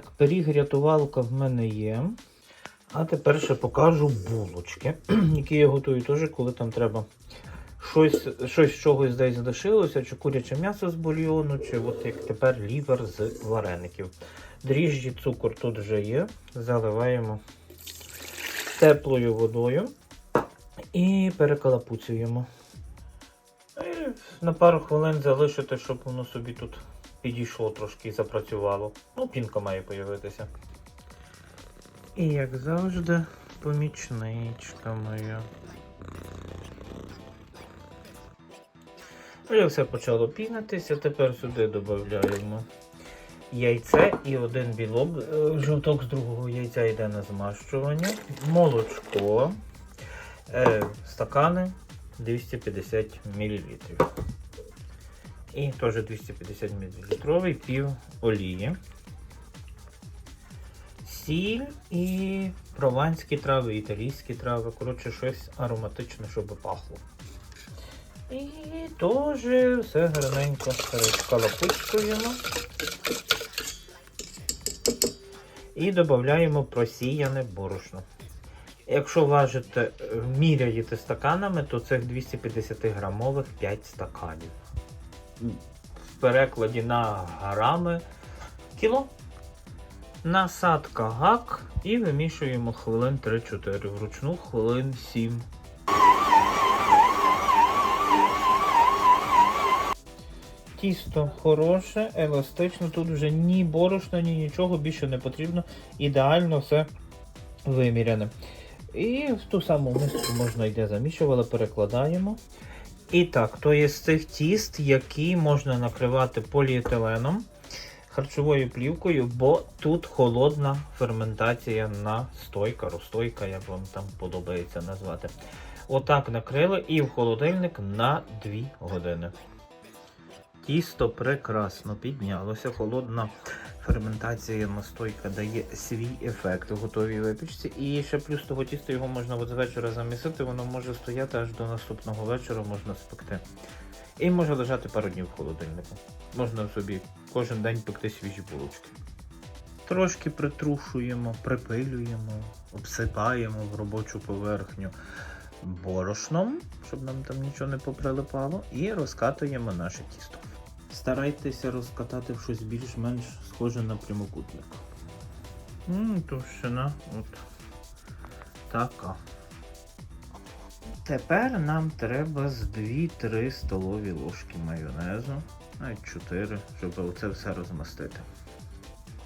Пиріг-рятувалка в мене є. А тепер ще покажу булочки, які я готую теж, коли там треба щось, щось чогось десь залишилося, чи куряче м'ясо з бульйону, чи от як тепер лівер з вареників. Дріжджі, цукор тут вже є. Заливаємо теплою водою і перекалапуцюємо. І на пару хвилин залишити, щоб воно собі тут підійшло трошки і запрацювало. Ну, пінка має появитися. І як завжди, помічничка моя. Вже все почало пінитися, тепер сюди додаємо яйце і один білок. Е, Жовток з другого яйця йде на змащування, молочко, е, стакани 250 мл. І теж 250 мл пів олії. Сіль і прованські трави, італійські трави. Коротше, щось ароматичне, щоб пахло. І теж все гарненько перескалапучкуємо. І додаємо просіяне борошно. Якщо важите, міряєте стаканами, то цих 250 грамових 5 стаканів. В перекладі на грами кіло. Насадка гак і вимішуємо хвилин 3-4 вручну, хвилин 7. Тісто хороше, еластичне, тут вже ні борошна, ні нічого більше не потрібно. Ідеально все виміряне. І в ту саму миску можна йде замішували, перекладаємо. І так, то є з цих тіст, які можна накривати поліетиленом, харчовою плівкою, бо тут холодна ферментація на стойка, розстойка, як вам там подобається назвати. Отак накрили і в холодильник на 2 години. Тісто прекрасно піднялося. Холодна ферментація настойка дає свій ефект у готовій випічці. І ще плюс того тіста його можна от з вечора замісити, воно може стояти аж до наступного вечора, можна спекти. І може лежати пару днів в холодильнику. Можна собі кожен день пекти свіжі булочки. Трошки притрушуємо, припилюємо, обсипаємо в робочу поверхню борошном, щоб нам там нічого не поприлипало, і розкатуємо наше тісто. Старайтеся розкатати в щось більш-менш схоже на прямокутник. М, Товщина от така. Тепер нам треба з 2-3 столові ложки майонезу, навіть 4, щоб оце все розмастити.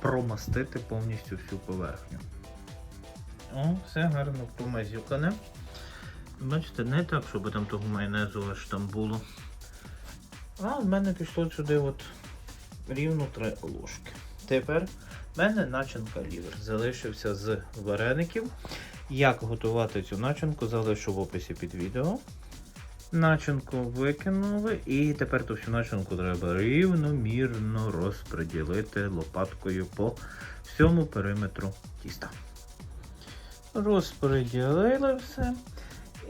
Промастити повністю всю поверхню. О, все гарно промазюкане. Бачите, не так, щоб там того майонезу аж там було. А в мене пішло сюди от рівно 3 ложки. Тепер в мене начинка лівер. Залишився з вареників. Як готувати цю начинку, залишу в описі під відео. Начинку викинули, і тепер ту всю начинку треба рівномірно розподілити лопаткою по всьому периметру тіста. Розподілили все.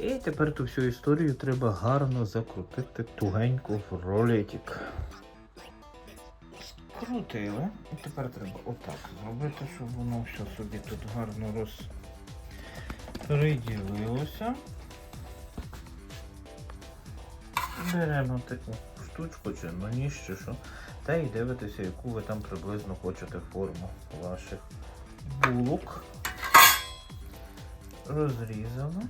І тепер ту всю історію треба гарно закрутити тугенько в ролетик. Крутили. І тепер треба отак зробити, щоб воно все собі тут гарно розподілилося. Беремо таку штучку чи ну, ніж що. Та і дивитеся, яку ви там приблизно хочете форму ваших булок. Розрізали.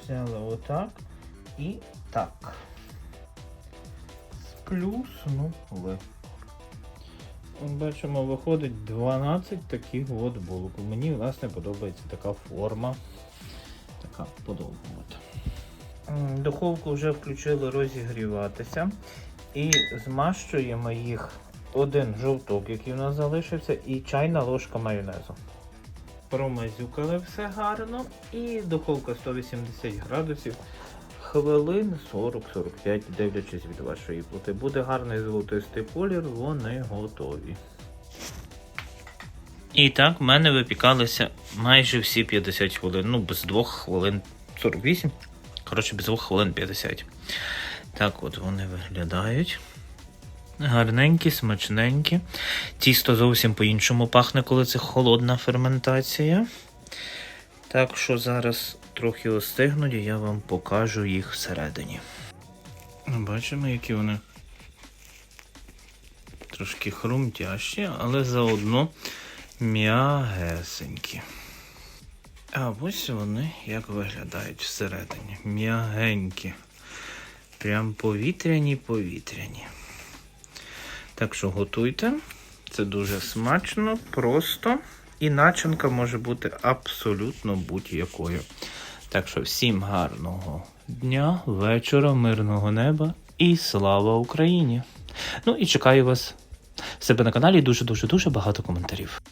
Взяли отак і так. Сплюснули. От Бачимо, виходить 12 таких от булок. Мені, власне, подобається така форма. Така. М, Духовку вже включили розігріватися. І змащуємо їх один жовток, який у нас залишився, і чайна ложка майонезу. Промазюкали все гарно і духовка 180 градусів. Хвилин 40-45, дивлячись від вашої плити. Буде гарний золотистий колір, вони готові. І так, в мене випікалися майже всі 50 хвилин. Ну, без 2 хвилин 48. Коротше, без 2 хвилин 50. Так от вони виглядають. Гарненькі, смачненькі. Тісто зовсім по-іншому пахне, коли це холодна ферментація. Так що зараз трохи остигнуть, і я вам покажу їх всередині. Ну, Бачимо, які вони трошки хрумтящі, але заодно м'ягесенькі. А ось вони як виглядають всередині. М'ягенькі. Прям повітряні, повітряні. Так що готуйте. Це дуже смачно, просто. І начинка може бути абсолютно будь-якою. Так що всім гарного дня, вечора, мирного неба і слава Україні! Ну і чекаю вас себе на каналі дуже дуже дуже багато коментарів.